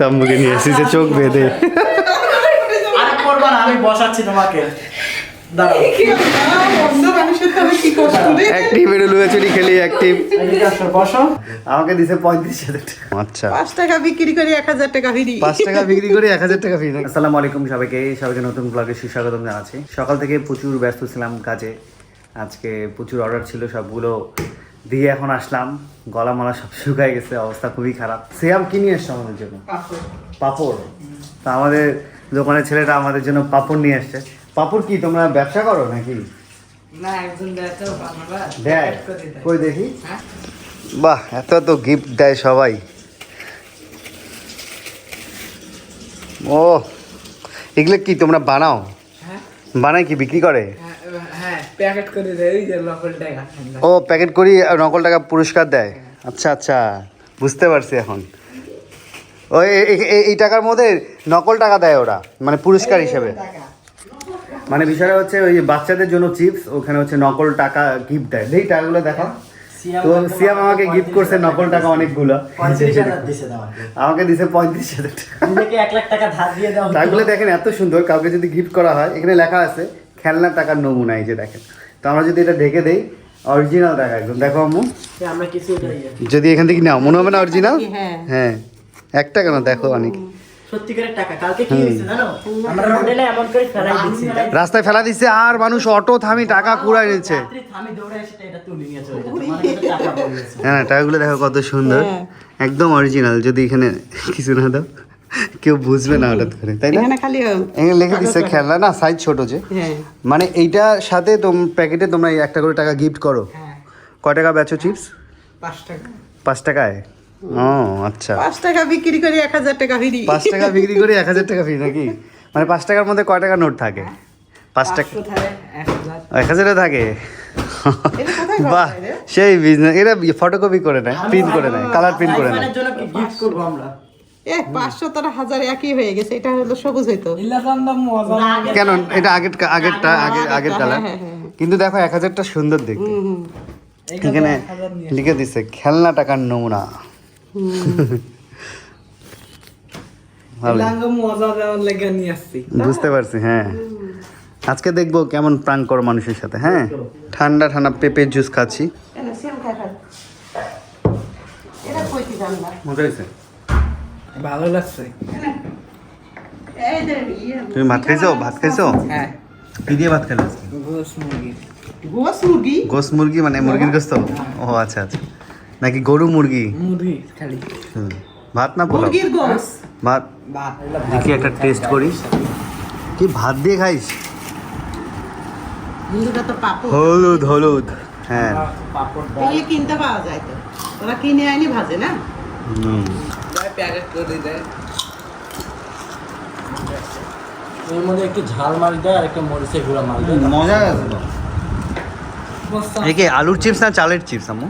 তাম্বুকে নিয়ে এসেছে চোখ বেঁধে। আরে করবা না আমি বসাচ্ছি তোমাকে। অ্যাক্টিভ এটা লুয়াচুরি খেলি অ্যাক্টিভ বসো। আমাকে দিছে পঁয়ত্রিশ হাজার টাকা। আচ্ছা। পাঁচ টাকা বিক্রি করে এক হাজার টাকা ফিরি। পাঁচ টাকা বিক্রি করে এক হাজার টাকা ফ্রি। আসসালামু আলাইকুম সবাইকে সবাইকে নতুন ব্লগে সুস্বাগতম জানাচ্ছি। সকাল থেকে প্রচুর ব্যস্ত ছিলাম কাজে। আজকে প্রচুর অর্ডার ছিল সবগুলো দিয়ে এখন আসলাম। গলা মালা সব শুকায় গেছে অবস্থা খুবই খারাপ। সিয়াম কি নিয়ে এসছো আমাদের জন্য? পাপড়। তা আমাদের দোকানের ছেলেটা আমাদের জন্য পাপড় নিয়ে আসছে পাপড় কি তোমরা ব্যবসা করো নাকি? দেয় কই দেখি? হ্যাঁ? বাহ এত এত গিফট দেয় সবাই। ও এগুলো কি তোমরা বানাও? হ্যাঁ। বানাই কি বিক্রি করে? হ্যাঁ, হ্যাঁ প্যাকেট করে দেয় ওই যে লোকাল টাকা। ও প্যাকেট করি আর নকল টাকা পুরস্কার দেয়? আচ্ছা আচ্ছা বুঝতে পারছি এখন। ওই এই টাকার মধ্যে নকল টাকা দেয় ওরা মানে পুরস্কার হিসেবে। মানে বিষয়টা হচ্ছে ওই বাচ্চাদের জন্য চিপস ওখানে হচ্ছে নকল টাকা গিফট দেয়। এই টাকাগুলো দেখো তো সিয়াম আমাকে গিফট করছে নকল টাকা অনেকগুলো। আমাকে। দিছে পঁয়ত্রিশ হাজার টাকা। নিজেকে এক লাখ টাকা ধার দিয়ে দাও। টাকাগুলো দেখেন এত সুন্দর কাউকে যদি গিফট করা হয় এখানে লেখা আছে খেলনার টাকার নমুনা এই যে দেখেন। তো আমরা যদি এটা ঢেকে দেই অরিজিনাল টাকা একদম। দেখো আম্মু। আমরা কিছু ইয়ে- যদি এখান থেকে নাও মনে হবে না অরিজিনাল হ্যাঁ। হ্যাঁ। এক টাকা না দেখো অনেক। সত্যিকারের টাকা। কালকে কি হয়েছে জানো? আমরা হোটেলে এমন করে ফেলাই দিচ্ছি। রাস্তায় ফেলা দিচ্ছে আর মানুষ অটো থামি টাকা কুড়াই নিচ্ছে। মানে হ্যাঁ না, টাকাগুলো দেখো কত সুন্দর। হ্যাঁ। একদম অরিজিনাল যদি এখানে কিছু না দাও। কেউ বুঝবে না হঠাৎ করে তাই না? খালি এখানে লিখে দিচ্ছে খেলনা না সাইজ ছোট যে। হ্যাঁ। মানে এইটার সাথে তোম প্যাকেটে তোমরা একটা করে টাকা গিফট করো। হ্যাঁ। কয় টাকা বেচো চিপস পাঁচ টাকা। পাঁচ টাকায়? ও আচ্ছা। পাঁচ টাকা বিক্রি করে এক হাজার টাকা ফিরি। পাঁচ টাকা বিক্রি করে এক হাজার টাকা ফি নাকি? মানে পাঁচ টাকার মধ্যে কয় টাকা নোট থাকে? পাঁচ টাকা এক হাজার। থাকে? বাহ সেই বিজনেস এরা ফটোকপি করে নেয় প্রিন্ট করে নেয় কালার প্রিন্ট করে নেয়। পাঁচশো তার হাজার একই হয়ে গেছে এটা হলো সবুজ হইতো। কেন? এটা আগের আগেরটা আগের আগের কালার। হ্যাঁ, হ্যাঁ, হ্যাঁ। কিন্তু দেখো এক হাজারটা সুন্দর দেখতে। এখানে লিখে দিচ্ছে খেলনা টাকার নমুনা। বুঝতে পারছি হ্যাঁ। আজকে দেখব কেমন প্রাণ করো মানুষের সাথে হ্যাঁ? ঠান্ডা ঠান্ডা পেঁপের জুস খাচ্ছি। মজা হয়েছে? ভালো লাগছে। তুমি ভাত খাইছো? ভাত খাইছো? হ্যাঁ। কি দিয়ে ভাত খেলো গোস মুরগি। গোস মুরগি? গোস মুরগি মানে মুরগির গোস্ত ও আচ্ছা আচ্ছা। নাকি গরু মুরগি? মুরগি খালি। হুম। ভাত না পোলাও? মুরগির গোস ভাত। দেখি একটা টেস্ট করি। কি ভাত দিয়ে খাইস? হিন্দুটা তো পাপড়। হলুদ হলুদ। হ্যাঁ। কিনতে পাওয়া যায় তো। ওরা কিনে আনি ভাজে না? হুম। প্যাকেট করে দেয় এর মধ্যে একটু ঝাল মাল দেয় আর একটা মরিচের গুঁড়া মাল দেয়। মজা আছে একে আলুর চিপস না চালের চিপস চিপস।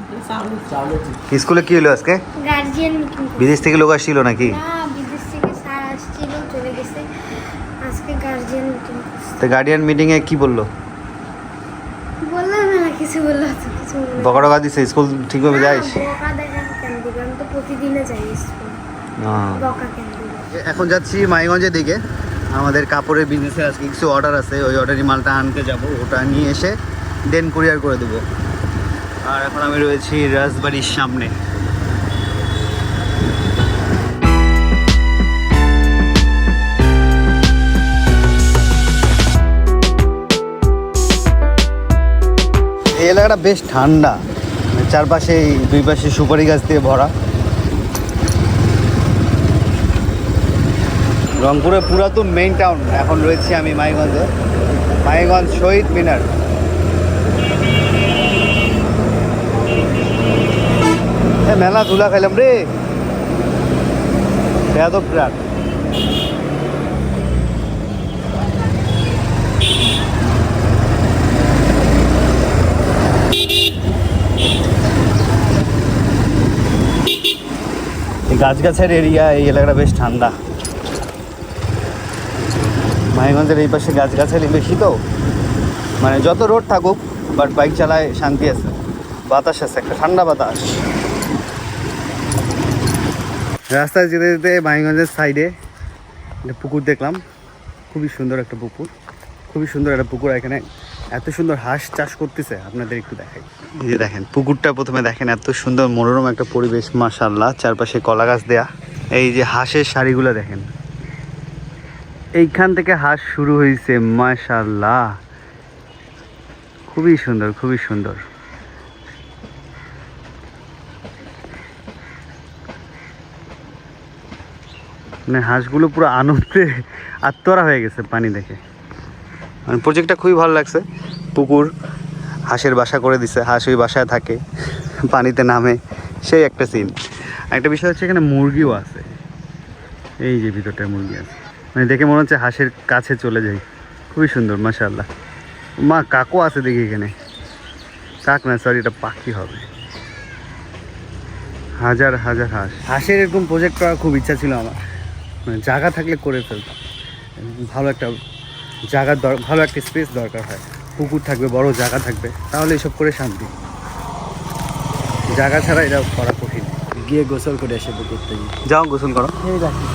স্কুলে কি হলো আজকে? গার্জিয়ান বিদেশ থেকে লোক আসছিল নাকি? না বিদেশ থেকে স্যার আসছিল চলে গেছে। আজকে গার্জিয়ান মিটিং তো গার্ডিয়ান মিটিং এ কি বলল? বললাম না কিছু বলল কিছু বলল না। বকা টকা দিছে স্কুল ঠিকভাবে যাইস কেন তো যাই স্কুল হ্যাঁ। বকা কেন দিবে এখন যাচ্ছি মাইগঞ্জের দিকে। আমাদের কাপড়ের বিজনেসে আজকে কিছু অর্ডার আছে, ওই অর্ডারই মালটা আনতে যাব, ওটা নিয়ে এসে দেন কুরিয়ার করে দেবো। আর এখন আমি রয়েছি রাজবাড়ির সামনে। এই এলাকাটা বেশ ঠান্ডা চারপাশে দুই পাশে সুপারি গাছ দিয়ে ভরা। রংপুরে পুরাতন মেইন টাউন এখন রয়েছি আমি মাইগঞ্জে। মাইগঞ্জ শহীদ মিনার। এ, মেলা ধুলা খাইলাম রে। এত বিরাট এই গাছগাছের এরিয়া এই এলাকাটা বেশ ঠান্ডা। মাহিগঞ্জের এই পাশে গাছগাছালি বেশি তো। মানে যত রোড থাকুক বাট বাইক চালায় শান্তি আছে। বাতাস আছে, একটা ঠান্ডা বাতাস। রাস্তায় যেতে যেতে মাইগঞ্জের সাইডে একটা পুকুর দেখলাম। খুবই সুন্দর একটা পুকুর। খুবই সুন্দর একটা পুকুর, এখানে এত সুন্দর হাঁস চাষ করতেছে। আপনাদের একটু দেখাই। এই যে দেখেন, পুকুরটা প্রথমে দেখেন, এত সুন্দর মনোরম একটা পরিবেশ মাশাল্লাহ চারপাশে কলা গাছ দেয়া। এই যে হাঁসের শাড়িগুলো দেখেন। এইখান থেকে হাঁস শুরু হয়েছে মাশাল্লাহ খুবই সুন্দর খুবই সুন্দর। মানে হাঁসগুলো পুরো আনন্দে আত্মরা হয়ে গেছে পানি দেখে। মানে প্রজেক্টটা খুবই ভালো লাগছে। পুকুর, হাঁসের বাসা করে দিছে, হাঁস ওই বাসায় থাকে, পানিতে নামে, সেই একটা সিন একটা বিষয় হচ্ছে এখানে মুরগিও আছে। এই যে ভিতরটায় মুরগি আছে। মানে দেখে মনে হচ্ছে হাঁসের কাছে চলে যাই। খুবই সুন্দর, মাশাআল্লাহ। মা কাকও আছে দেখি এখানে। কাক না সরি এটা পাখি হবে। হাজার হাজার হাঁস। হাঁসের এরকম প্রজেক্ট করার খুব ইচ্ছা ছিল আমার। মানে জায়গা থাকলে করে ফেলতাম। ভালো একটা জায়গার দর, ভালো একটা স্পেস দরকার হয়। পুকুর থাকবে, বড় জায়গা থাকবে, তাহলে এসব করে শান্তি। জায়গা ছাড়া এটা করা গিয়ে গোসল করে আসে পুকুর থেকে যাও গোসল করো।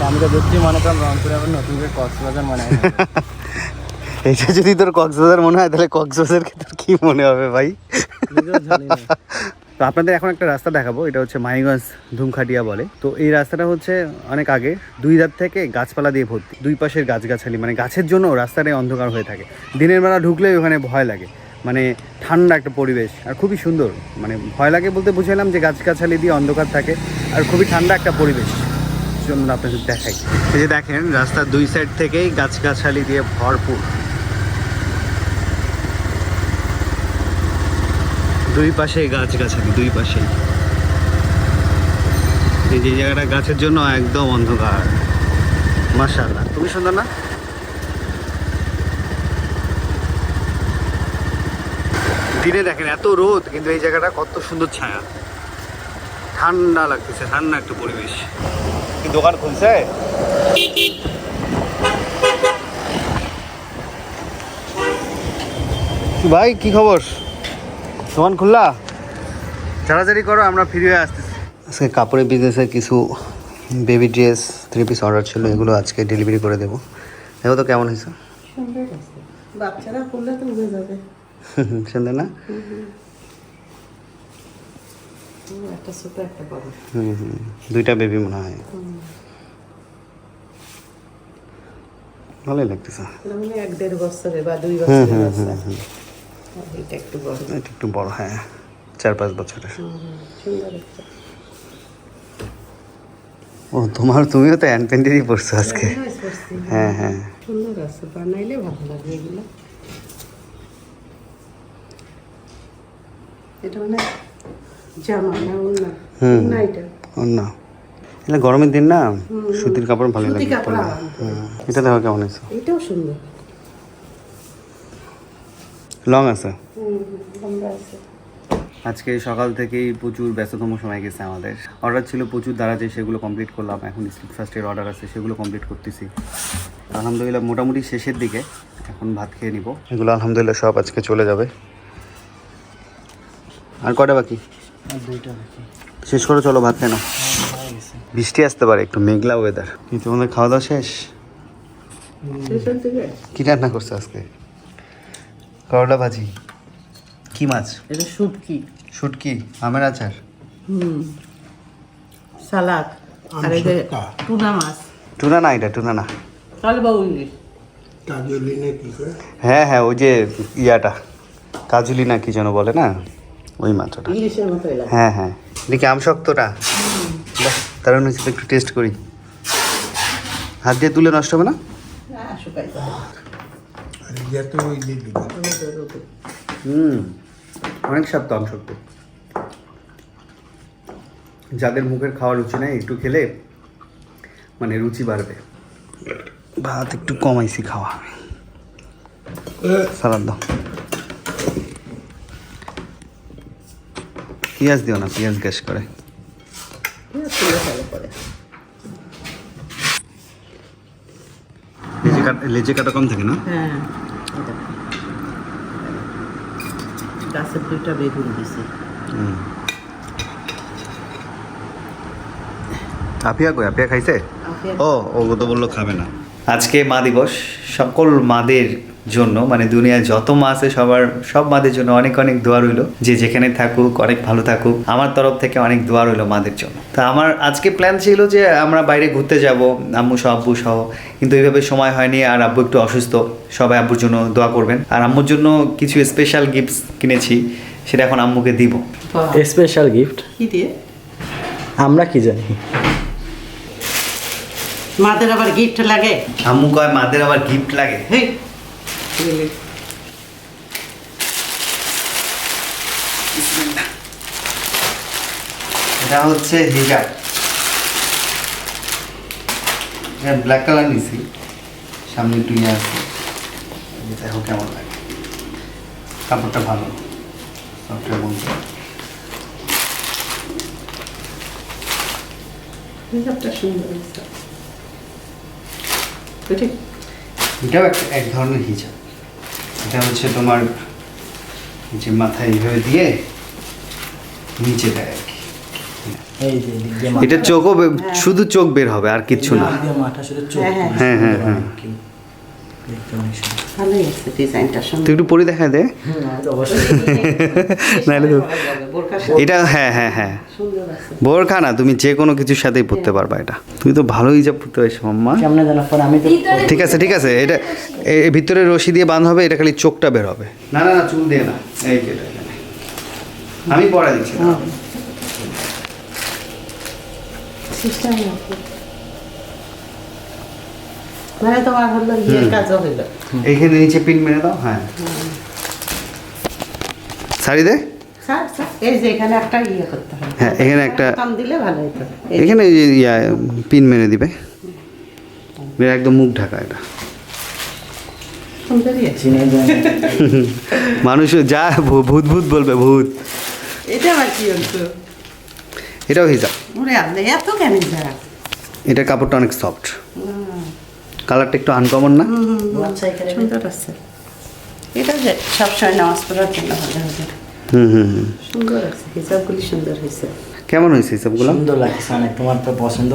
আমি তো দেখছি মনে করলাম রংপুরে আবার নতুন করে কক্সবাজার মনে হয়। এটা যদি তোর কক্সবাজার মনে হয় তাহলে কক্সবাজারকে তোর কি মনে হবে ভাই। তো আপনাদের এখন একটা রাস্তা দেখাবো এটা হচ্ছে মাইগঞ্জ ধুমখাটিয়া বলে। তো এই রাস্তাটা হচ্ছে অনেক আগে দুই রাত থেকে গাছপালা দিয়ে ভর্তি দুই পাশের গাছগাছালি মানে গাছের জন্য রাস্তাটাই অন্ধকার হয়ে থাকে। দিনের বেলা ঢুকলেই ওখানে ভয় লাগে। মানে ঠান্ডা একটা পরিবেশ, আর খুবই সুন্দর। মানে ভয় লাগে বলতে বুঝালাম যে গাছগাছালি দিয়ে অন্ধকার থাকে, আর খুবই ঠান্ডা একটা পরিবেশ। জন্য আপনাদের দেখাই। এই যে দেখেন, রাস্তার দুই সাইড থেকেই গাছগাছালি দিয়ে ভরপুর। দুই পাশে গাছগাছালি দুই পাশেই। এই যে জায়গাটা গাছের জন্য একদম অন্ধকার। মাশাআল্লাহ। খুবই সুন্দর না? দিনে দেখেন এত রোদ কিন্তু এই জায়গাটা কত সুন্দর ছায়া। ঠান্ডা লাগতেছে ঠান্ডা একটা পরিবেশ। কি দোকান খুলছে? ভাই কি খবর? দোকান খুললা? চাড়াচাড়ি করো আমরা ফিরে হয়ে আসতেছি। আজকে কাপড়ের বিজনেসের কিছু baby dress three piece order ছিল এগুলো আজকে ডেলিভারি করে দেবো। দেখো তো কেমন হয়েছে। বাচ্চারা করলে তো উড়ে যাবে। সুন্দর না? একটা ছোট একটা বড়। হুম হুম দুইটা বেবি মনে হয়। ভালোই লাগতেছে। মানে এক দেড় বছরে বা দুই বছরের বাচ্চা এটা একটু বড়। এটা একটু বড় হ্যাঁ চার পাঁচ বছরের। একটা। ও তোমার তুমিও তো হ্যান্ড প্যান্টেরই পড়ছো আজকে। হ্যাঁ হ্যাঁ সুন্দর আছে বানাইলে ভালো লাগবে এগুলো। এটা মানে জামা না ওড়না। না এটা। এটা গরমের দিন না সুতির কাপড় ভালো লাগে। এটা দেখো কেমন আছে এটাও সুন্দর। লং আছে? হুম হুম, লম্বা আছে। আজকে সকাল থেকেই প্রচুর ব্যস্ততম সময় গেছে আমাদের। অর্ডার ছিল প্রচুর দাঁড়াতে সেগুলো কমপ্লিট করলাম। এখন স্ট্রিট ফার্স্টের অর্ডার আছে সেগুলো কমপ্লিট করতেছি। আলহামদুলিল্লাহ মোটামুটি শেষের দিকে। এখন ভাত খেয়ে নিব। এগুলো আলহামদুলিল্লাহ সব আজকে চলে যাবে। আর কটা বাকি? দুইটা শেষ করে চলো ভাত নাও। হয়ে বৃষ্টি আসতে পারে একটু মেঘলা ওয়েদার কিন্তু তোমাদের খাওয়া দাওয়া শেষ কি রান্না করছ আজকে? করলা ভাজি। কি মাছ? এটা শুটকি। শুটকি আমের আচার। হুম। সালাদ। আর এই টুনা মাছ। টুনা না এটা টুনা না। তাহলে বা ইলিশ। হ্যাঁ হ্যাঁ ওই যে ইয়াটা। কাজুলি না কি যেন বলে না? ওই ইলিশের হ্যাঁ হ্যাঁ। দেখি আম শক্তটা। তার জন্য একটু টেস্ট করি। হাত দিয়ে তুলে নষ্ট হবে না। হুম অনেক স্বাদ তো আম শক্ত। যাদের মুখের খাওয়ার রুচি নেই একটু খেলে মানে রুচি বাড়বে। ভাত একটু কমাইছি খাওয়া। সালাদ দাও। পেঁয়াজ দিও না পেঁয়াজ গ্যাস করে। লেজে কাটা লেজে কাটা কম থাকে না? হ্যাঁ গাছের দুইটা বেগুন দিছি। আপিয়া কই? আপিয়া খাইছে? ও ও তো বলল খাবে না। আজকে মা দিবস। সকল মাদের জন্য মানে দুনিয়ায় যত মা আছে সবার সব মাদের জন্য অনেক অনেক দোয়া রইল। যে যেখানে থাকুক অনেক ভালো থাকুক। আমার তরফ থেকে অনেক দোয়া রইল মাদের জন্য। তা আমার আজকে প্ল্যান ছিল যে আমরা বাইরে ঘুরতে যাব আম্মু সহ আব্বু সহ। কিন্তু এইভাবে সময় হয়নি আর আব্বু একটু অসুস্থ। সবাই আব্বুর জন্য দোয়া করবেন। আর আম্মুর জন্য কিছু স্পেশাল গিফটস কিনেছি সেটা এখন আম্মুকে দিব। স্পেশাল গিফট কি দিয়ে? আমরা কি জানি? মাদের আবার গিফট লাগে? আম্মু কয় মাদের আবার গিফট লাগে? হেই এটা হচ্ছে হিজাব। ব্ল্যাক কালার নিছি। সামনে একটু ইয়ে আছে। দেখো কেমন লাগে। কাপড়টা ভালো। সফটওয়্যার বলতে। হিসাবটা সুন্দর এটাও একটা এক ধরনের হিজাব। এটা হচ্ছে তোমার যে মাথায় এইভাবে দিয়ে নিচে দেয় আর কি। এটা চোখও শুধু চোখ বের হবে আর কিচ্ছু না হ্যাঁ, হ্যাঁ। হ্যাঁ, হ্যাঁ, হ্যাঁ। ভালোই আছে ডিজাইনটা তুই সুন্দর একটু পরে দেখা দে। তো অবশ্যই। নাহলে এটা হ্যাঁ হ্যাঁ হ্যাঁ। বোরখা না তুমি যে কোনো কিছুর সাথেই পরতে পারবা এটা। তুমি তো ভালো হিজাব পরতে পারছ মাম্মা। কেমনে জানো পরে আমি তো ভিতরে- ঠিক আছে ঠিক আছে এটা ভিতরে রশি দিয়ে বাঁধ হবে এটা খালি চোখটা বের হবে। না না না চুল দিয়ে না। এই যে আমি পড়া দিচ্ছি। হ্যাঁ। মানে তোমার হলো ইয়ের কাজও হইল এইখানে নিচে পিন মেরে দাও হ্যাঁ। শাড়ি দে। স্যার স্যার এই যে এখানে একটা ইয়ে করতে হবে। হ্যাঁ, এখানে একটা- এখানে ইয়া পিন মেরে দিবে। একদম মুখ ঢাকা এটা। মানুষ যা ভূত ভূত বলবে ভূত। এটা আবার কি হতো এটাও হিজাব। এত কেন যা কাপড়টা অনেক সফট কালারটা একটু আনকমন না? আচ্ছা সুন্দর আছে। এটা যে সবসময় নামাজ পড়ার জন্য ভালো হবে। হুম হুম হুম। সুন্দর আছে হিসাবগুলি সুন্দর হয়েছে। কেমন হয়েছে হিসাবগুলো? সুন্দর লাগছে অনেক তোমার তো পছন্দ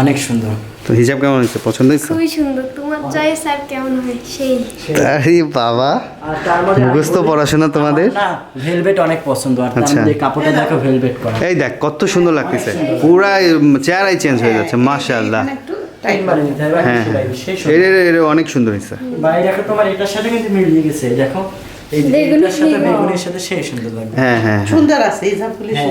অনেক সুন্দর। তো হিসাব কেমন হয়েছে? পছন্দ হয়েছে? খুবই সুন্দর তোমার আর কেমন হয়? সেই। আরে বাবা মুখস্থ পড়াশোনা তোমাদের? না ভেলভেট অনেক পছন্দ আর তার আচ্ছা। কাপড়টা দেখো ভেলভেট করা। এই দেখ কত সুন্দর লাগতেছে। পুরা চেহারাই চেঞ্জ হয়ে যাচ্ছে মাশাআল্লাহ। নিতে হবে, হ্যাঁ। এর এর- এর অনেক সুন্দর হয়েছে। দেখো তোমার এটার সাথে কিন্তু মিলিয়ে গেছে দেখো। হ্যাঁ হ্যাঁ হ্যাঁ। হ্যাঁ।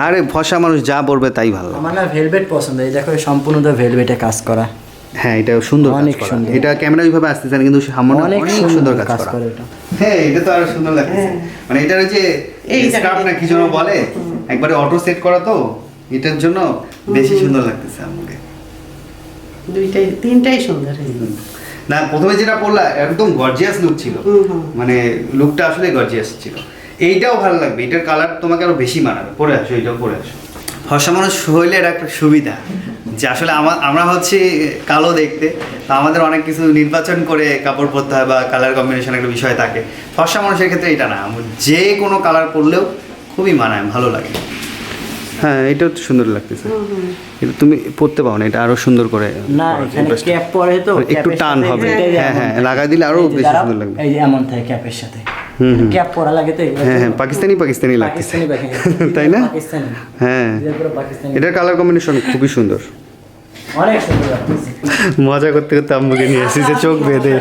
আরে ফসা মানুষ যা পড়বে তাই ভালো। আমার না ভেলভেট পছন্দ এই দেখো সম্পূর্ণটা ভেলভেটে কাজ করা। হ্যাঁ এটা সুন্দর অনেক সুন্দর। এটা ক্যামেরা ওইভাবে আসতেছে না কিন্তু সামনে অনেক সুন্দর কাজ করা। এটা। হ্যাঁ এটা তো আরও সুন্দর লাগতেছে। মানে এটার যে এই স্কার্ফ না কি যেন বলে একবারে অটো সেট করা তো এটার জন্য বেশি সুন্দর লাগতেছে আমাকে দুইটাই তিনটাই সুন্দর না প্রথমে যেটা পড়লা একদম গর্জিয়াস লুক ছিল। মানে লুকটা আসলে গর্জিয়াস ছিল। এইটাও ভালো লাগবে এটার কালার তোমাকে আরও বেশি মানাবে। পরে আসো এইটাও পরে আসো। ফর্সা মানুষ হইলে এটা একটা সুবিধা যে আসলে আমা- আমরা হচ্ছে কালো দেখতে তো আমাদের অনেক কিছু নির্বাচন করে কাপড় পরতে হয় বা কালার কম্বিনেশন একটা বিষয় থাকে। ফর্সা মানুষের ক্ষেত্রে এটা না যে কোনো কালার পরলেও খুবই মানায় ভালো লাগে। হ্যাঁ এটাও তো সুন্দর লাগতেছে। এটা তুমি পরতে পাও না এটা আরও সুন্দর করে না এখানে ক্যাপ পরে তো একটু টান হবে। হ্যাঁ, হ্যাঁ। লাগাই দিলে আরও বেশি সুন্দর লাগবে। এই যে এমন থাকে ক্যাপের সাথে। হুম, হুম। ক্যাপ পরা লাগে তো হ্যাঁ হ্যাঁ পাকিস্তানি পাকিস্তানি লাগতেছে। তাই না? পাকিস্তানি। হ্যাঁ। এদের পুরো পাকিস্তানি। এটার কালার কম্বিনেশন খুবই সুন্দর। অনেক সুন্দর মজা করতে করতে আম্মুকে নিয়ে এসেছে চোখ বেঁধে।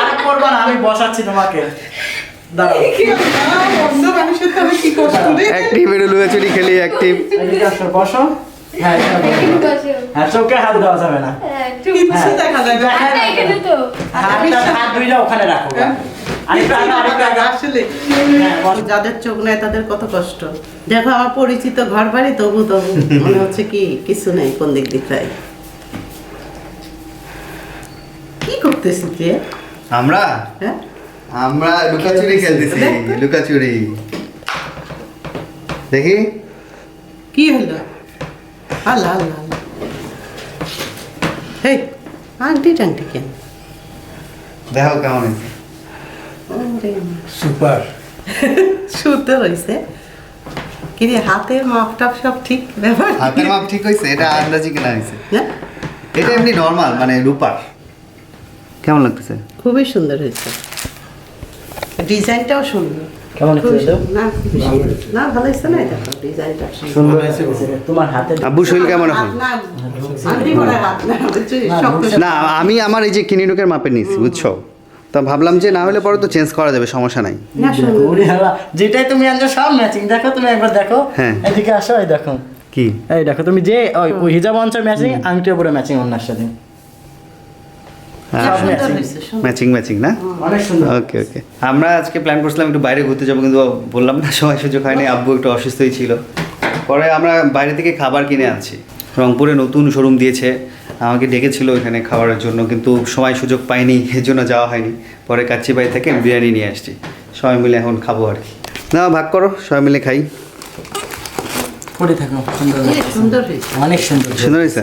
আরে করবা না আমি বসাচ্ছি তোমাকে। অ্যাক্টিভ এটা লুয়াচুরি খেলি অ্যাক্টিভ বসো। হ্যাঁ। হ্যাঁ চোখে হাত দেওয়া যাবে না। দেখা হাত দুইটা ওখানে রাখো। যাদের চোখ নেই তাদের কত কষ্ট। দেখো আমার পরিচিত ঘর বাড়ি তবু তবু। মনে হচ্ছে কি কিছু নেই কোন দিক দিক তাই কি করতেছি আমরা? হ্যাঁ। আমরা লুকাচুরি খেলতেছি লুকাচুরি। দেখি। কি হলো? আল্লাহ আল্লাহ হেই আংটি টাংটি কেন? দেখো কেমন। সুপার। সুন্দর হয়েছে। কি রে হাতের মাপটাপ সব ঠিক? ব্যাপার হাতের মাপ ঠিক হয়েছে এটা আন্দাজি কেনা হয়েছে। হ্যাঁ? এটা এমনি নর্মাল মানে রূপার। কেমন লাগতেছে? খুবই সুন্দর হয়েছে। ডিজাইনটাও সুন্দর। কেমন হয়েছে খুবই দাদু? সুন্দর। না খুবই সুন্দর। না ভালো হয়েছে না এটা? ডিজাইনটা সুন্দর। হয়েছে তোমার হাতে আব্বু শরীর কেমন এখন? না আন্টি করে হাত না বুঝছিস? শক্ত না আমি আমার এই যে কিনিনুকের মাপে নিয়েছি বুঝছ? তা ভাবলাম যে না হলে পরে তো চেঞ্জ করা যাবে সমস্যা নাই। যেটাই তুমি আনছো সব ম্যাচিং দেখো তুমি একবার দেখো। হ্যাঁ। এদিকে আসো এই দেখো। কি? এই দেখো তুমি যে ওই হিজাব অঞ্চ ম্যাচিং আংটির উপরে ম্যাচিং ওনার সাথে না, সব সুন্দর matching। হয়েছে সুন্দর। ম্যাচিং ম্যাচিং না? ওকে ওকে আমরা আজকে প্ল্যান করছিলাম একটু বাইরে ঘুরতে যাব কিন্তু বললাম না সময় সুযোগ হয়নি আব্বু একটু অসুস্থই ছিল। পরে আমরা বাইরে থেকে খাবার কিনে আনছি। রংপুরে নতুন শোরুম দিয়েছে। আমাকে ডেকেছিল এখানে খাওয়ার জন্য কিন্তু সময় সুযোগ পাইনি এর জন্য যাওয়া হয়নি। পরে কাচ্চি বাড়ি থেকে বিরিয়ানি নিয়ে আসছি। সবাই মিলে এখন খাব আর কি। না ভাগ করো সবাই মিলে খাই। পরে থাকো সুন্দর অনেক সুন্দর। সুন্দর হয়েছে?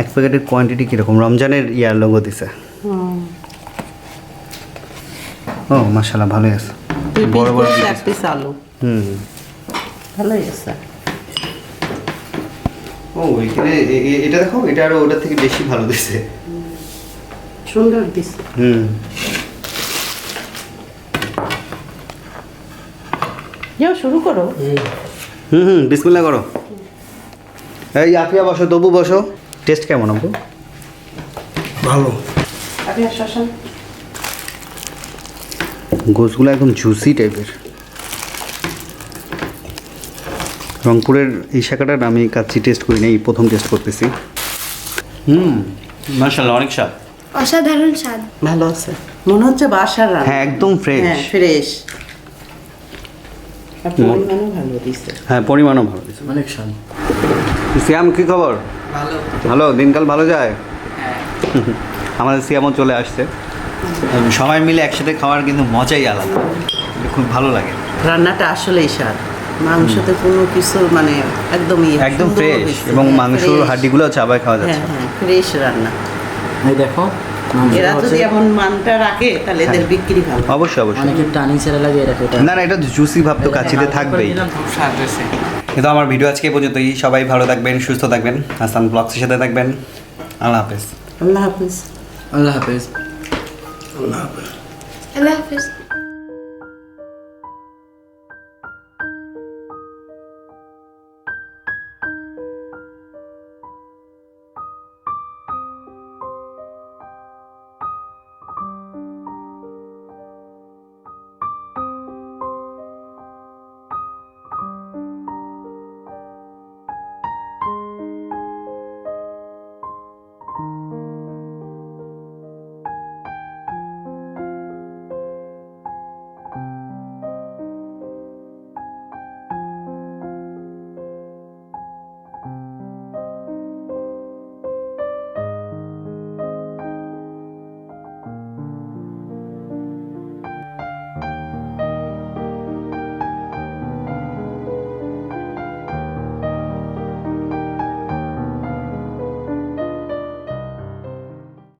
এক প্যাকেটের কোয়ান্টিটি কীরকম? রমজানের ইয়ার লোগো দিছে। ও মাসাল্লাহ ভালোই আছে। বড় বড় এক পিস আলু। হুম। ভালোই আছে। ও এখানে এটা দেখো এটা আরও ওটার থেকে বেশি ভালো দিছে। সুন্দর দিছে হুম। যাও শুরু করো। হুম হুম বিসমিল্লা করো। এই আফিয়া বসো তবু বসো। টেস্ট কেমন আপু ভালো। গোসগুলো একদম জুসি টাইপের রংপুরের এই শাখাটার আমি কাচ্চি টেস্ট করি নাই এই প্রথম টেস্ট করতেছি। হুম মার্শাল্লাহ অনেক স্বাদ। অসাধারণ স্বাদ। ভালো আছে। মনে হচ্ছে বাসার রান্না। হ্যাঁ একদম ফ্রেশ হ্যাঁ ফ্রেশ পরিমাণও ভালো দিছে। হ্যাঁ পরিমাণও ভালো দিছে। অনেক স্বাদ। সিয়াম কি খবর? ভালো। দিনকাল ভালো যায়? আমাদের সিয়ামও চলে আসছে। সবাই মিলে একসাথে খাওয়ার কিন্তু মজাই আলাদা। খুব ভালো লাগে। রান্নাটা আসলেই স্বাদ। মাংসতে কোনো কিছু মানে একদমই একদম ফ্রেশ এবং হ্যাঁ, মাংসর। হাড্ডিগুলো চাবায় খাওয়া হ্যাঁ যাচ্ছে। হ্যাঁ ফ্রেশ রান্না। এই দেখো এরা যদি এমন মানটা রাখে তাহলে এদের হ্যাঁ। বিক্রি ভালো। অবশ্যই অবশ্যই। অনেকে টানি ছেড়ে লাগে না না এটা জুসি ভাব তো কাচ্চিতে থাকবেই। খুব স্বাদ হয়েছে। কিন্তু আমার ভিডিও আজকে পর্যন্তই। সবাই ভালো থাকবেন সুস্থ থাকবেন। হাসান ব্লগসের সাথে থাকবেন। আল্লাহ হাফেজ। আল্লাহ হাফেজ। আল্লাহ হাফেজ। আল্লাহ হাফিজ।